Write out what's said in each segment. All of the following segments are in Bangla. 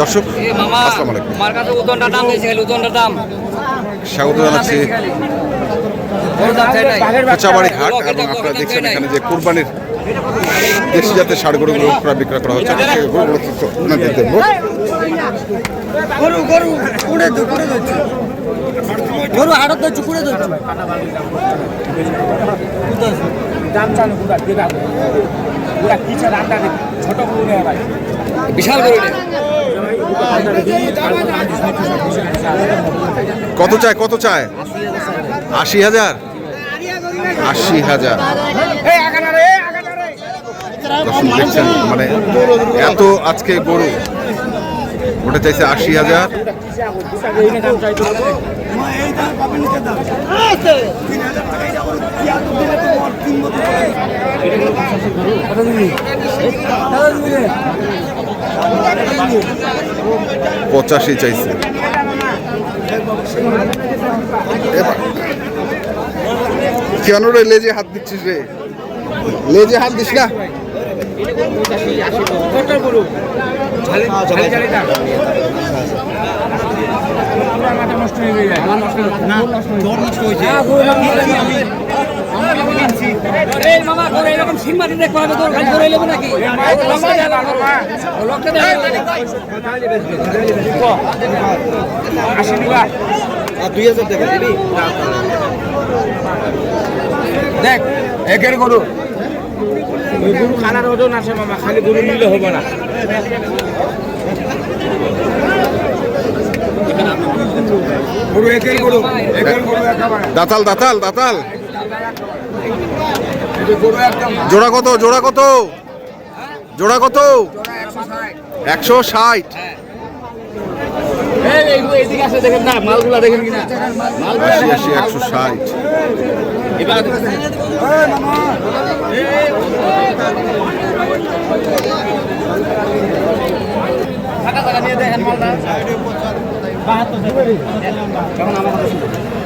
দর্শক এ মামা আসসালামু আলাইকুম। আমার কাছে উদনটার দাম দিয়েছে খালি উদনটার দাম। স্বাগত জানাচ্ছি কোচাবাড়ি হাট এবং আপনারা দেখছেন এখানে যে কোরবানির দেশি জাতের ষাড় গরুগুলো ক্রয় বিক্রয় করা হচ্ছে। গরুগুলো কিন্তু আপনাদের দেখব গরু গরু কুড়ে দু কুড়ে দিচ্ছে গরু হাড়ত দিচ্ছে কুড়ে দিচ্ছে দাম চালু পুরা দিবা। পুরা কিছে রান্না ছোট গরু নেই বিশাল গরু। কত চায় কত চায়? আশি হাজার? আশি হাজার। মানে এত আজকে গরু। ওটা চাইছে আশি হাজার। পঁচাশি চাইছে। কেন রে লেজে হাত দিচ্ছিস রে। লেজে হাত দিস না। মাথা নষ্ট হয়ে যায় আমার না। নষ্ট হয়েছে। দেখে। একের গরু ওই গরু। খানার ওজন আছে মামা খালি গরু নিলে হবে না। গরু একের গরু একের গরু একেবারে। দাতাল দাতাল দাতাল। জোড়া কত জোড়া কত? জোড়া কত? একশো ষাট। দেখেন একশো ষাট। মালটা। যখন আমার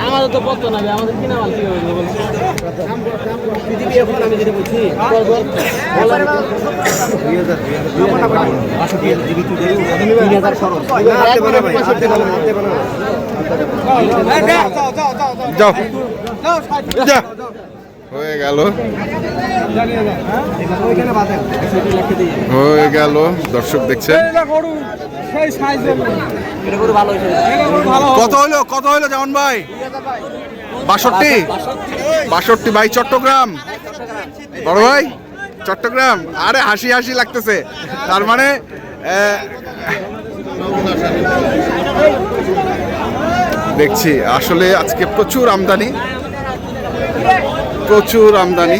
আমাদের তো পত্র না আমাদের কিনা মাল কি হবে বলছি পৃথিবী এখন আমি যেটা বলছি। বল বল যাও যা। হয়ে গেল। হয়ে গেল। দর্শক ভালো কত হইল কত হইল যেমন ভাই? বাষট্টি? বাষট্টি ভাই, চট্টগ্রাম। বড় ভাই, চট্টগ্রাম। আরে, হাসি হাসি লাগতেছে। তার মানে দেখছি। আসলে আজকে প্রচুর আমদানি। প্রচুর আমদানি।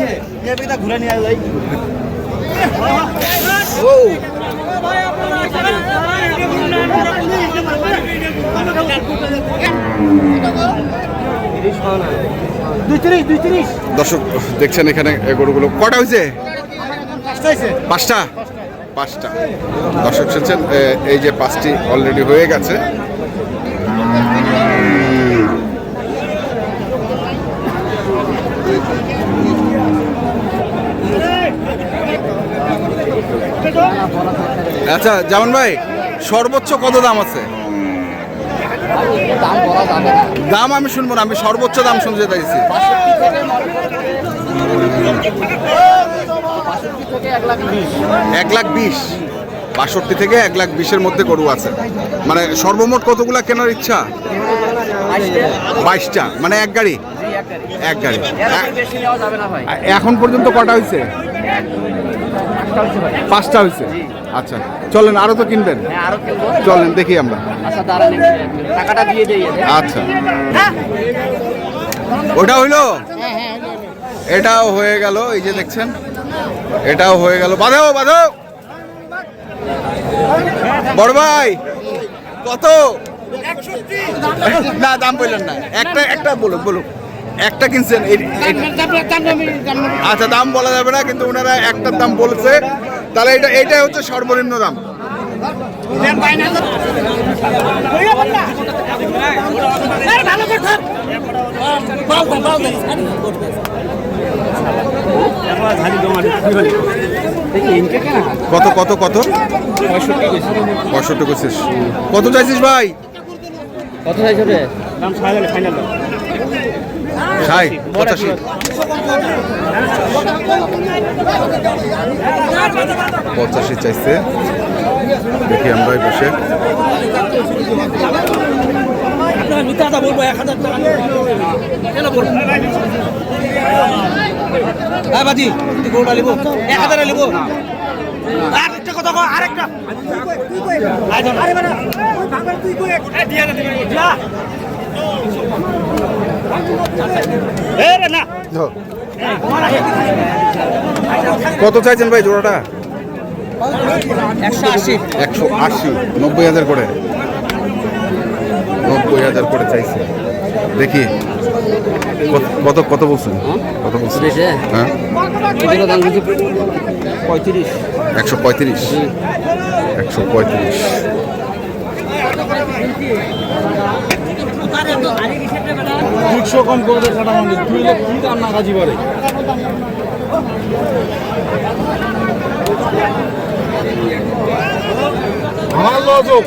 দর্শক, দেখছেন এখানে গরুগুলো। কটা হয়েছে পাঁচটা? পাঁচটা। দর্শক শুনছেন এই যে পাঁচটি অলরেডি হয়ে গেছে। আচ্ছা যেমন ভাই সর্বোচ্চ কত দাম আছে? দাম আমি শুনব না আমি সর্বোচ্চ দাম শুনতে চাইছি। এক লাখ বিশ। বাষট্টি থেকে এক লাখ বিশের মধ্যে গরু আছে। মানে সর্বমোট কতগুলা কেনার ইচ্ছা? বাইশটা। মানে এক গাড়ি? এক গাড়ি। এখন পর্যন্ত কটা হয়েছে পাঁচটা হয়েছে। আচ্ছা চলেন আরও তো কিনবেন। হ্যাঁ চলেন দেখি আমরা। আচ্ছা। আচ্ছা। ওটা হইল? এটাও হয়ে গেল এই যে দেখছেন? এটাও হয়ে গেল। বাঁধাও বাঁধো বড় ভাই কত? না দাম বললেন না। একটা একটা বলুন বলুন। একটা কিনছেন? আচ্ছা দাম বলা যাবে না কিন্তু ওনারা একটার দাম বলেছে। তাহলে এটা এটাই হচ্ছে সর্বনিম্ন দাম। কত কত কত? পঁয়ষট্টি করছিস কত চাইছিস ভাই? কত চাইছো রে? ষাট পঁচাশি। পঁচাশি চাইছে। দেখি আমরা এই বসে বলব এক হাজার টাকা। কেন বলব? হ্যাঁ বাজি গরুটা নিবো। এক হাজার নিবো। আরেকটা কথা কও, আরেকটা ধর। কত চাইছেন ভাই জোড়াটা? একশো আশি। একশো আশি নব্বই হাজার করে। নব্বই হাজার করে চাইছে। দেখি। কত- কত কত বলছেন? কত বলছেন? হ্যাঁ? এগুলো পঁয়ত্রিশ। একশো পঁয়ত্রিশ। একশো পঁয়ত্রিশ। দুশো কম করে সাটা মানুষ দুই লাখ কি দাম না কাজী পারে আমার লস হোক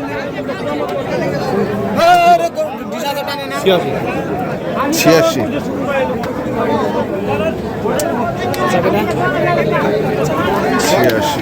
ছিয়াশি। ছিয়াশি।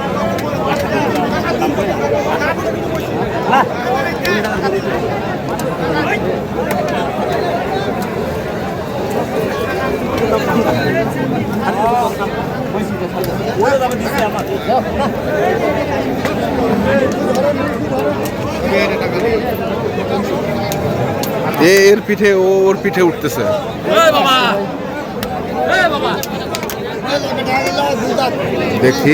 এর পিঠে ওর পিঠে উঠতেছে। দেখি।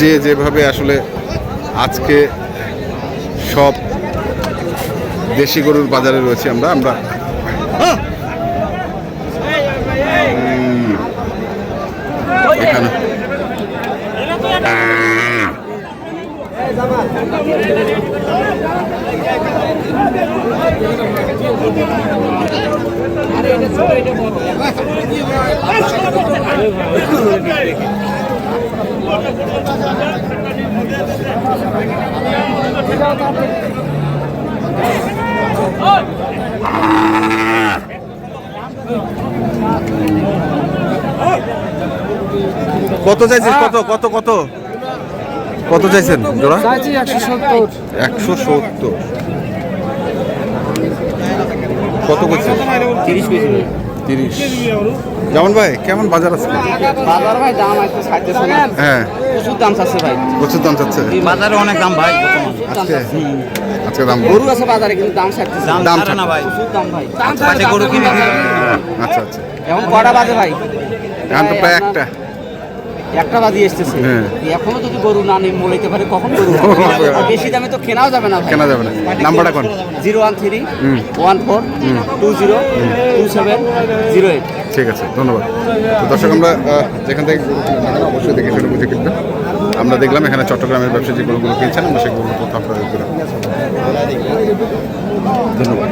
যে যেভাবে আসলে আজকে সব দেশি গরুর বাজারে রয়েছে আমরা আমরা এখানে। কত চাইছিস কত কত কত? কত চাইছেন জোড়া? চাইছি একশো সত্তর। একশো সত্তর। কত করছেন? তিরিশ পিছু তিরিশ। যেমন ভাই কেমন বাজার আছে? বাজার ভাই দাম একটু ছাড়তেছে হ্যাঁ। প্রচুর দাম চাচ্ছে ভাই। প্রচুর দাম চাচ্ছে? বাজারে অনেক দাম ভাই দাম আজকে আজকে দাম গরু আছে বাজারে কিন্তু দাম ছাড়তেছে দাম ছাড়। প্রচুর দাম ভাই। পাটে গরু কিনে আচ্ছা আচ্ছা। এখন কটা বাজে ভাই? এখন তো প্রায় একটা। একটা বাজি এসতেছে হ্যাঁ। এখনও যদি গরু না নিয়ে মলাইতে পারে কখন গরু বেশি দামে তো কেনাও যাবে না কেনা যাবে না। নাম্বারটা কোন? Zero one three one four two zero two seven zero eight. ঠিক আছে ধন্যবাদ। তো দর্শক আমরা যেখান থেকে অবশ্যই দেখে শুনে বুঝে কিনবেন। আমরা দেখলাম এখানে চট্টগ্রামের ব্যবসা যে গরুগুলো কিনছেন আমরা সেই গরুগুলো তথ্য আপনাদের দিলাম। ধন্যবাদ।